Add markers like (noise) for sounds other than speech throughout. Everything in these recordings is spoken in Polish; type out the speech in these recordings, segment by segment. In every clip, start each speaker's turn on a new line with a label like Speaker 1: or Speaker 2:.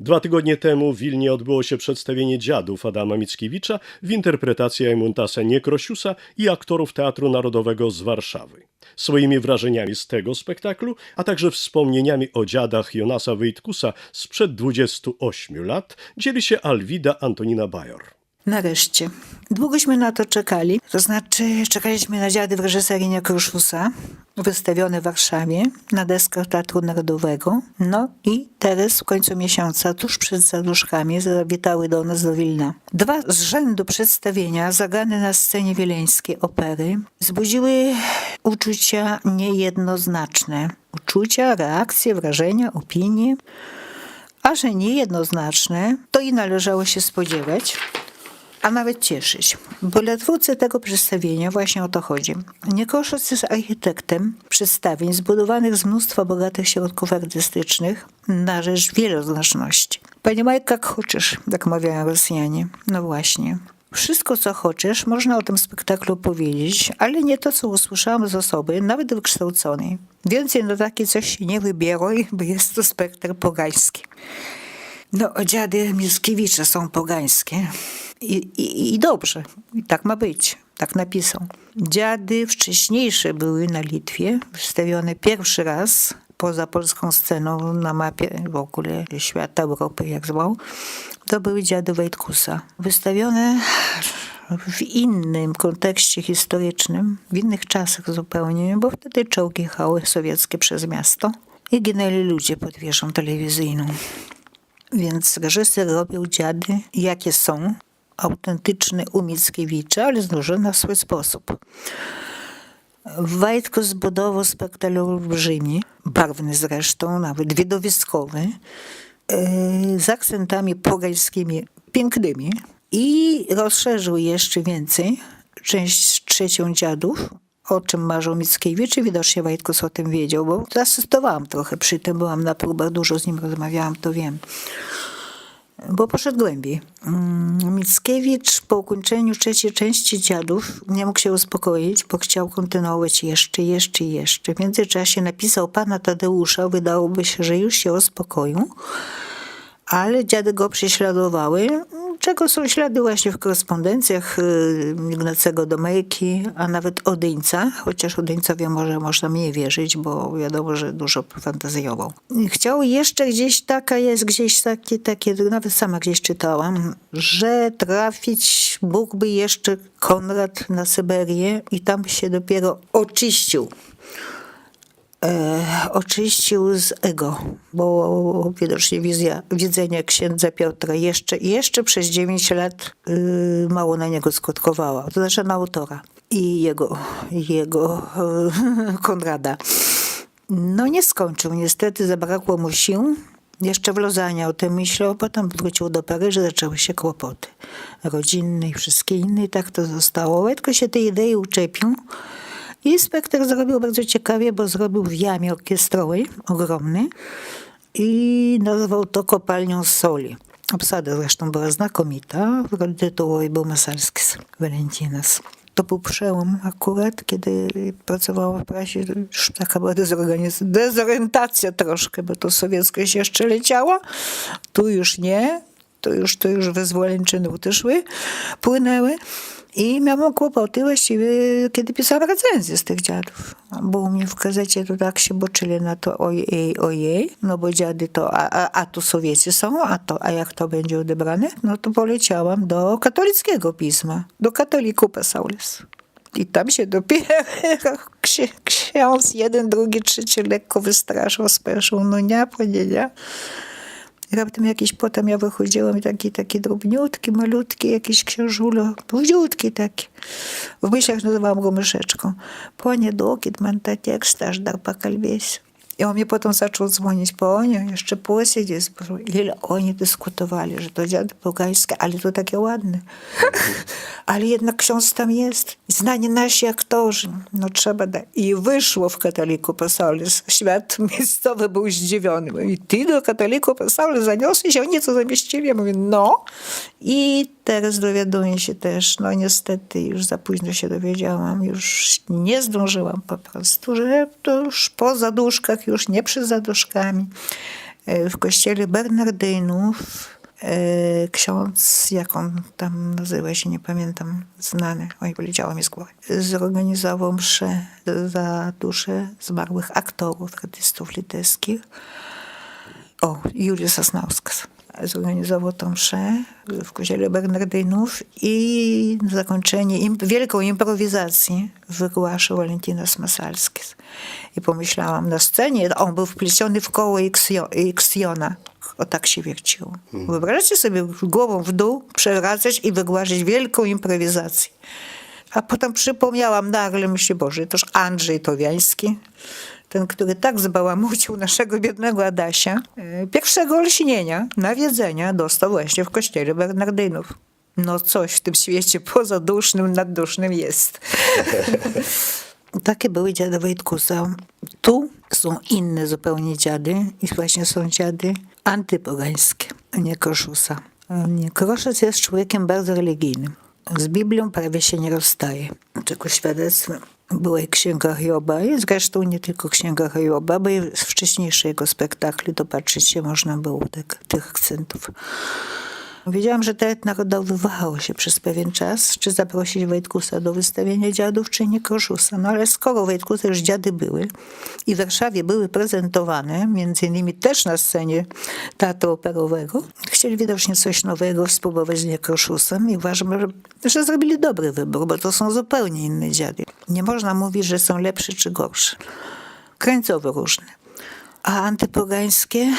Speaker 1: Dwa tygodnie temu w Wilnie odbyło się przedstawienie dziadów Adama Mickiewicza w interpretacji Ejmuntasa Niekrosiusa i aktorów Teatru Narodowego z Warszawy. Swoimi wrażeniami z tego spektaklu, a także wspomnieniami o dziadach Jonasa Wojtkusa sprzed 28 lat dzieli się Alwida Antonina Bajor.
Speaker 2: Nareszcie. Długośmy na to czekali. To znaczy, czekaliśmy na dziady w reżyserii Niekruszusa, wystawione w Warszawie na deskach Teatru Narodowego. No i teraz w końcu miesiąca, tuż przed zaduszkami, zawitały do nas do Wilna. Dwa z rzędu przedstawienia, zagrane na scenie wileńskiej opery, wzbudziły uczucia niejednoznaczne. Uczucia, reakcje, wrażenia, opinie. A że niejednoznaczne, to i należało się spodziewać a nawet cieszyć. Bo dla twórcy tego przedstawienia właśnie o to chodzi. Niekoszec jest architektem przedstawień zbudowanych z mnóstwa bogatych środków artystycznych na rzecz wieloznaczności. Понимай, jak хочешь, jak mawiają Rosjanie. No właśnie. Wszystko, co chcesz, można o tym spektaklu powiedzieć, ale nie to, co usłyszałam z osoby, nawet wykształconej. Więcej na takie coś się nie wybieraj, bo jest to spektakl pogański. No, dziady Mickiewicza są pogańskie. I, i, I dobrze, i tak ma być. Tak napisał. Dziady wcześniejsze były na Litwie, wystawione pierwszy raz poza polską sceną na mapie w ogóle świata, Europy, jak zwał. To były dziady Wojtkusa. Wystawione w innym kontekście historycznym, w innych czasach zupełnie, bo wtedy czołgi jechały sowieckie przez miasto i ginęli ludzie pod wieżą telewizyjną. Więc reżyser robił dziady, jakie są, autentyczne u Mickiewicza, ale złożone na swój sposób. Wajtko zbudował spektakl olbrzymi, barwny zresztą, nawet widowiskowy, e, z akcentami pogańskimi pięknymi i rozszerzył jeszcze więcej część trzecią dziadów, o czym marzył Mickiewicz i widocznie Wajtkus o tym wiedział, bo asystowałam trochę przy tym, byłam na próbach, dużo z nim rozmawiałam, to wiem bo poszedł głębiej. Mm, Mickiewicz po ukończeniu trzeciej części Dziadów nie mógł się uspokoić, bo chciał kontynuować jeszcze, jeszcze jeszcze. W międzyczasie napisał pana Tadeusza, wydałoby się, że już się uspokoił, ale dziady go prześladowały, czego są ślady właśnie w korespondencjach y, Ignacego Domejki, a nawet Odyńca, chociaż Odyńcowi może można mniej wierzyć, bo wiadomo, że dużo fantazjował. Chciał jeszcze gdzieś, taka jest gdzieś takie, takie, nawet sama gdzieś czytałam, że trafić mógłby jeszcze Konrad na Syberię i tam się dopiero oczyścił e, oczyścił z ego, bo widocznie wizja, widzenie księdza Piotra jeszcze, jeszcze przez 9 lat y, mało na niego skutkowała, to znaczy na autora i jego, jego y, (laughs) Konrada. No nie skończył, niestety zabrakło mu sił. Jeszcze w Lozanie o tym myślał, potem wrócił do Paryża, zaczęły się kłopoty rodzinne i wszystkie inne i tak to zostało. Łetko się tej idei uczepił. I spektakl zrobił bardzo ciekawie, bo zrobił w jamie orkiestrowej, ogromny, i nazwał to kopalnią soli. Obsada zresztą była znakomita. W roli tytułowej był Masalski Valentinas. To był przełom akurat, kiedy pracowałam w prasie, już taka była dezorientacja troszkę, bo to sowieckość jeszcze leciała, tu już nie, to już, to już wyzwoleńczyny utyszły, płynęły. I miałam kłopoty właściwie, kiedy pisałam recenzję z tych dziadów. Bo u mnie w gazecie to tak się boczyli na to ojej, ojej, no bo dziady to, a, a, a tu Sowieci są, a, to, a jak to będzie odebrane? No to poleciałam do katolickiego pisma, do katoliku Pasaulis. I tam się dopiero (laughs) ksi- ksiądz jeden, drugi, trzeci lekko wystraszył, speszył, no nie, nie, nie. Raptem jakiś potem ja wychodziłam i taki, taki drobniutki, malutki, jakiś książulo, drobniutki taki. W myślach nazywałam go myszeczką. Panie Dokit, man ta tekst aż dar pokalbėsiu. I on mnie potem zaczął dzwonić, ponią, jeszcze posiedzieć. Ile oni dyskutowali, że to dziady pogańskie, ale to takie ładne. (laughs) ale jednak ksiądz tam jest. Znani nasi aktorzy. No trzeba dać. I wyszło w katoliku Pasaulis. Świat miejscowy był zdziwiony. Mówi, ty do katoliku Pasaulis zaniosłeś? Oni co zamieścili? Ja mówię, no. I teraz dowiaduję się też, no niestety już za późno się dowiedziałam, już nie zdążyłam po prostu, że to już po zaduszkach, już nie przy zaduszkami. e, w kościele Bernardynów e, ksiądz, jak on tam nazywa się, nie pamiętam, znany, oj, wyleciało mi z głowy, zorganizował mszę za dusze zmarłych aktorów, artystów litewskich. O, Juliusz Sosnauskas zorganizował tą mszę w kościele Bernardynów i na zakończenie im, wielką improwizacji wygłaszał Valentinas Masalskis. I pomyślałam, na scenie on był wpleciony w koło Iksio- Iksiona. O tak się wierciło. Wyobraźcie sobie głową w dół przewracać i wygłaszać wielką improwizację. A potem przypomniałam nagle, myślę, Boże, toż Andrzej Towiański, ten, który tak zbałamucił naszego biednego Adasia, e, pierwszego olśnienia, nawiedzenia dostał właśnie w kościele Bernardynów. No coś w tym świecie poza dusznym, naddusznym jest. (laughs) Takie były dziady Wojtkusa. Tu są inne zupełnie dziady i właśnie są dziady antypogańskie, a nie Koszusa. Nie, Koszec jest człowiekiem bardzo religijnym. Z Biblią prawie się nie rozstaje. Czego świadectwem była Księga Hioba, i zresztą nie tylko Księga Hioba, bo i z wcześniejszych jego spektakli dopatrzyć się można było tak, tych akcentów. Wiedziałam, że narodowy wahał się przez pewien czas, czy zaprosić Wojtkusa do wystawienia dziadów, czy nie Kroszusa. No ale skoro Wojtkusa już dziady były i w Warszawie były prezentowane, między innymi też na scenie teatru operowego, chcieli widocznie coś nowego spróbować z Niekroszusem i uważam, że, że zrobili dobry wybór, bo to są zupełnie inne dziady. Nie można mówić, że są lepsze czy gorsze. Krańcowo różne. A antypogańskie,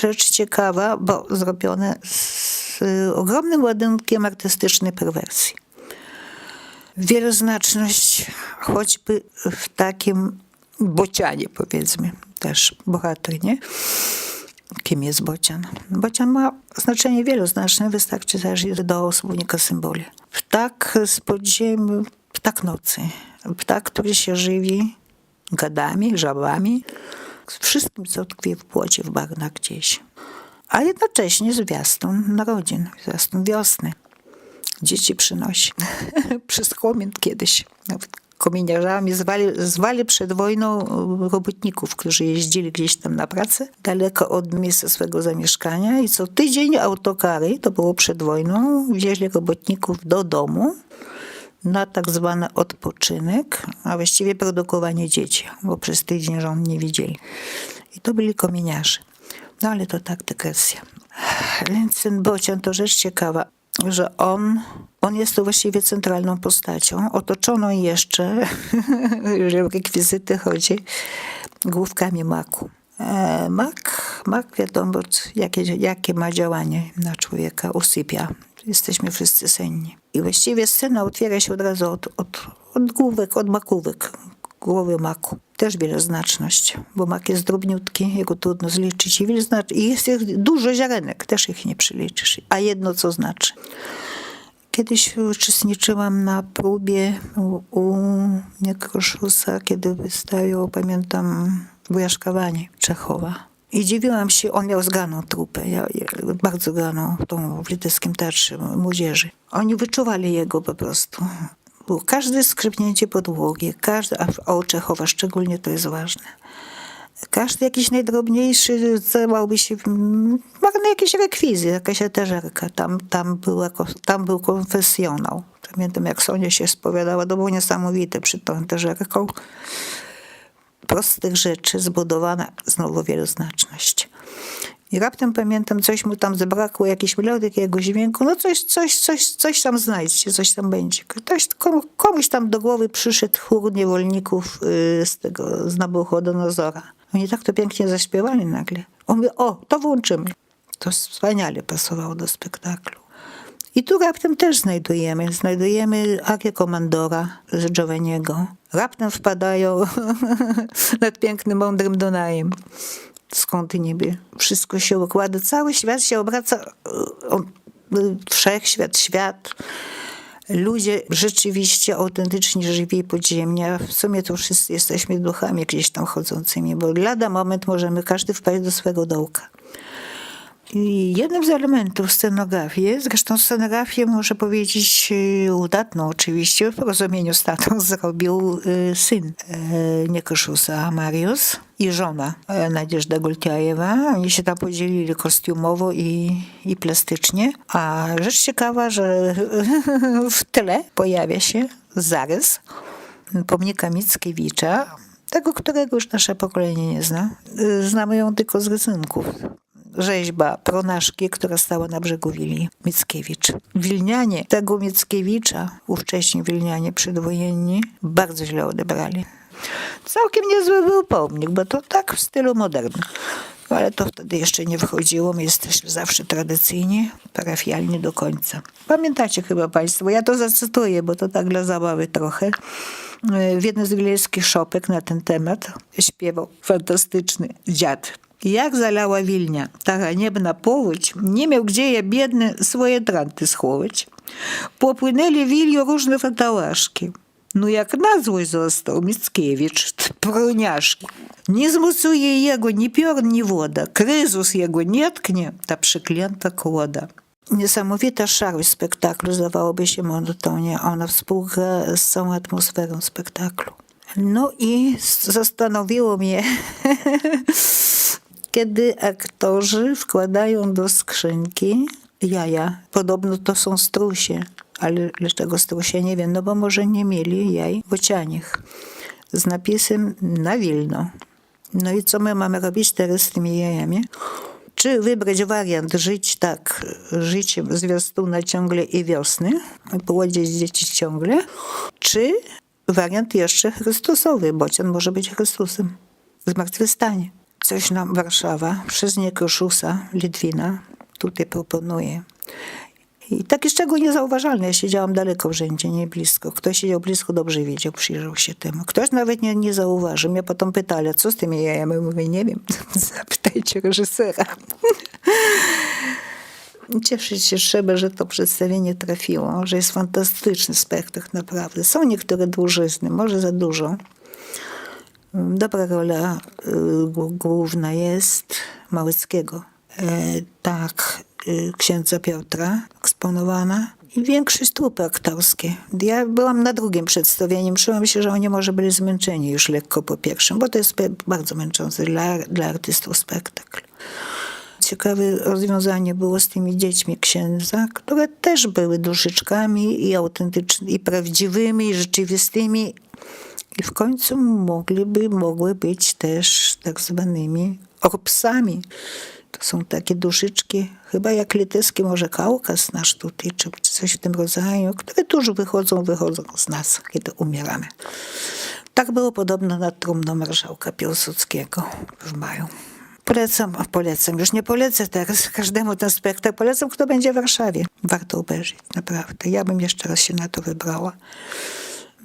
Speaker 2: rzecz ciekawa, bo zrobione z ogromnym ładunkiem artystycznej perwersji. Wieloznaczność choćby w takim bocianie, powiedzmy, też bohater, nie? Kim jest bocian? Bocian ma znaczenie wieloznaczne, wystarczy zajrzeć do słownika symboli. Ptak z podziemi, ptak nocy, ptak, który się żywi gadami, żabami, wszystkim, co tkwi w płocie, w bagnach gdzieś. A jednocześnie zwiastun narodzin, zwiastun wiosny. Dzieci przynosi. (laughs) Przez komin kiedyś. Nawet kominiarzami zwali, zwali przed wojną robotników, którzy jeździli gdzieś tam na pracę, daleko od miejsca swego zamieszkania i co tydzień autokary, to było przed wojną, wieźli robotników do domu na tak zwany odpoczynek, a właściwie produkowanie dzieci, bo przez tydzień żon nie widzieli. I to byli kominiarze. No ale to tak dygresja. Więc ten Bocian to rzecz ciekawa, że on, on jest tu właściwie centralną postacią, otoczoną jeszcze, (laughs) jeżeli o rekwizyty chodzi, główkami maku. E, Mak, mak wiadomo, jakie, jakie ma działanie na człowieka, usypia. Jesteśmy wszyscy senni. I właściwie scena otwiera się od razu od, od, od główek, od makówek, głowy maku. Też wieloznaczność, bo mak jest drobniutki, jego trudno zliczyć. I, wieloznacz- I jest ich dużo ziarenek, też ich nie przyliczysz. A jedno co znaczy. Kiedyś uczestniczyłam na próbie u, u Niekroszusa, kiedy wystawiał, pamiętam, Wujaszkowanie Czechowa. I dziwiłam się, on miał zganą trupę, ja, ja, bardzo ganą tą w litewskim teatrze młodzieży. Oni wyczuwali jego po prostu. Było każde skrzypnięcie podłogi, każde, a Czechowa szczególnie to jest ważne. Każdy jakiś najdrobniejszy zdawałby się, marne jakieś rekwizy, jakaś eteżerka. Tam, tam, była, tam był konfesjonał. Pamiętam, jak Sonia się spowiadała, to było niesamowite przed tą eteżerką. Prostych rzeczy zbudowana znowu wieloznaczność. I raptem pamiętam, coś mu tam zabrakło, jakiś melodii, jakiegoś dźwięku, no coś, coś, coś, coś tam znajdźcie, coś tam będzie. Ktoś, komu, komuś tam do głowy przyszedł chór niewolników y, z tego, z Nabuchodonozora. Oni tak to pięknie zaśpiewali nagle. On mówi, o, to włączymy. To wspaniale pasowało do spektaklu. I tu raptem też znajdujemy. Znajdujemy Arię Komandora z Giovanniego. Raptem wpadają (laughs) nad pięknym, mądrym Dunajem. Skąd niby? Wszystko się układa. Cały świat się obraca. e, e, wszechświat, świat. Ludzie rzeczywiście autentycznie żywi i podziemni, a w sumie to wszyscy jesteśmy duchami gdzieś tam chodzącymi, bo lada moment możemy każdy wpaść do swego dołka. Jednym z elementów scenografii, zresztą scenografię muszę powiedzieć e, udatną oczywiście, w porozumieniu z tatą (laughs) zrobił e, syn e, Niekoszusa, Mariusz i żona e, Nadziezda Gultiajewa. Oni się tam podzielili kostiumowo i, i plastycznie. A rzecz ciekawa, że (laughs) w tle pojawia się zarys pomnika Mickiewicza, tego, którego już nasze pokolenie nie zna. Y, Znamy ją tylko z rysunków. Rzeźba pronaszki, która stała na brzegu Wili Mickiewicz. Wilnianie tego Mickiewicza, ówcześni Wilnianie przedwojenni, bardzo źle odebrali. Całkiem niezły był pomnik, bo to tak w stylu modernym. Ale to wtedy jeszcze nie wchodziło. My jesteśmy zawsze tradycyjni, parafialni do końca. Pamiętacie chyba Państwo, ja to zacytuję, bo to tak dla zabawy trochę. W jednym z wileńskich szopek na ten temat śpiewał fantastyczny dziad. Jak zalała Wilnia, ta haniebna powódź, nie miał gdzie ja biedny swoje tranty schować. Popłynęli Wilju różne. No jak na złość został Mickiewicz, pruniaszki. Nie zmocuje jego ni piorun, ni woda. Kryzus jego nie tknie, ta przeklęta kłoda. Niesamowita szarość spektaklu, zdawałoby się monotonie. Ona współgra z całą atmosferą spektaklu. No i zastanowiło mnie, (laughs) kiedy aktorzy wkładają do skrzynki jaja. Podobno to są strusie, ale dlaczego strusie nie wiem, no bo może nie mieli jaj bocianich z napisem na Wilno. No i co my mamy robić teraz z tymi jajami? Czy wybrać wariant żyć tak, życiem zwiastuna ciągle i wiosny, płodzić dzieci ciągle, czy wariant jeszcze Chrystusowy, bocian może być Chrystusem, zmartwychwstanie. Coś nam Warszawa przez Niekoszusa, Litwina tutaj proponuje. I takie szczegóły niezauważalne. Ja siedziałam daleko w rzędzie, nie blisko. Ktoś siedział blisko, dobrze wiedział, przyjrzał się temu. Ktoś nawet nie, nie zauważył. Mnie potem pytali, co z tymi jajami? Mówię, nie wiem, (laughs) zapytajcie reżysera. (laughs) Cieszyć się trzeba, że to przedstawienie trafiło, że jest fantastyczny spektakl, naprawdę. Są niektóre dłużyzny, może za dużo. Dobra rola y, gł- główna jest Małyckiego. E, tak, y, księdza Piotra eksponowana. I większość trupy aktorskie. Ja byłam na drugim przedstawieniu. Czułam się, że oni może byli zmęczeni już lekko po pierwszym, bo to jest bardzo męczący dla, dla artystów spektakl. Ciekawe rozwiązanie było z tymi dziećmi księdza, które też były duszyczkami i autentycznymi, i prawdziwymi, i rzeczywistymi. I w końcu mogliby, mogły być też tak zwanymi orpsami. To są takie duszyczki, chyba jak litewski może Kaukaz nasz tutaj, czy coś w tym rodzaju, które tuż wychodzą, wychodzą z nas, kiedy umieramy. Tak było podobno nad trumną marszałka Piłsudskiego w maju. Polecam, polecam, już nie polecę teraz każdemu ten spektakl, polecam, kto będzie w Warszawie. Warto obejrzeć, naprawdę. Ja bym jeszcze raz się na to wybrała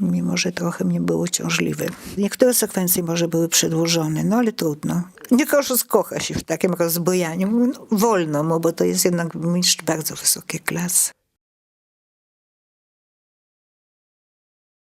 Speaker 2: mimo że trochę mnie było uciążliwy. Niektóre sekwencje może były przedłużone, no ale trudno. Niekoszus kocha się w takim rozbojaniu. No, wolno mu, bo to jest jednak mistrz bardzo wysokiej klasy.